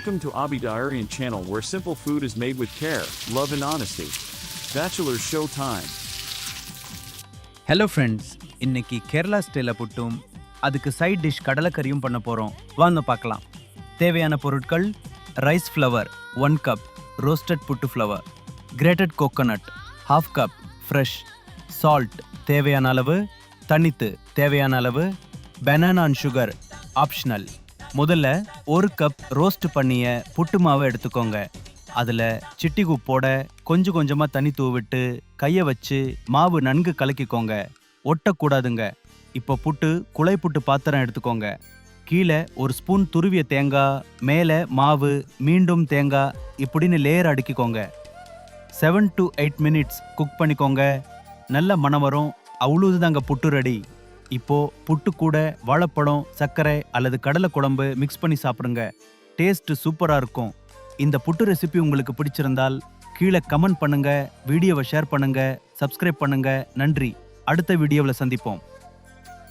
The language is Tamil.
Welcome to Abhi Diarian channel where simple food is made with care, love and honesty. Bachelor Show Time. Hello friends இன்னைக்கு கேரளா ஸ்டைலில் புட்டும் அதுக்கு சைட் டிஷ் கடலைக்கறியும் பண்ண போகிறோம் வாங்க பார்க்கலாம் தேவையான பொருட்கள் rice flour one cup roasted puttu flour grated coconut half cup fresh salt தேவையான அளவு தனித்து தேவையான அளவு பெனானான் அண்ட் சுகர் ஆப்ஷனல் முதல்ல ஒரு கப் ரோஸ்ட் பண்ணிய புட்டு மாவை எடுத்துக்கோங்க. அதில் சிட்டி உப்போட கொஞ்சம் கொஞ்சமாக தண்ணி தூவிட்டு கையை வச்சு மாவு நன்கு கலக்கிக்கோங்க. ஒட்டக்கூடாதுங்க. இப்போ புட்டு குழை புட்டு பாத்திரம் எடுத்துக்கோங்க. கீழே ஒரு ஸ்பூன் துருவிய தேங்காய் மேலே மாவு மீண்டும் தேங்காய் இப்படின்னு layer அடுக்கிக்கோங்க. Seven to eight minutes cook பண்ணிக்கோங்க. நல்ல மனம் வரும். அவ்வளோதுதாங்க புட்டு ரெடி இப்போ புட்டு கூட வாழைப்பழம் சர்க்கரை அல்லது கடலை குழம்பு மிக்ஸ் பண்ணி சாப்பிடுங்க. டேஸ்ட் சூப்பராக இருக்கும். இந்த புட்டு ரெசிபி உங்களுக்கு பிடிச்சிருந்தால் கீழே கமெண்ட் பண்ணுங்க வீடியோவை ஷேர் பண்ணுங்க சப்ஸ்கிரைப் பண்ணுங்க. நன்றி. அடுத்த வீடியோவில் சந்திப்போம்.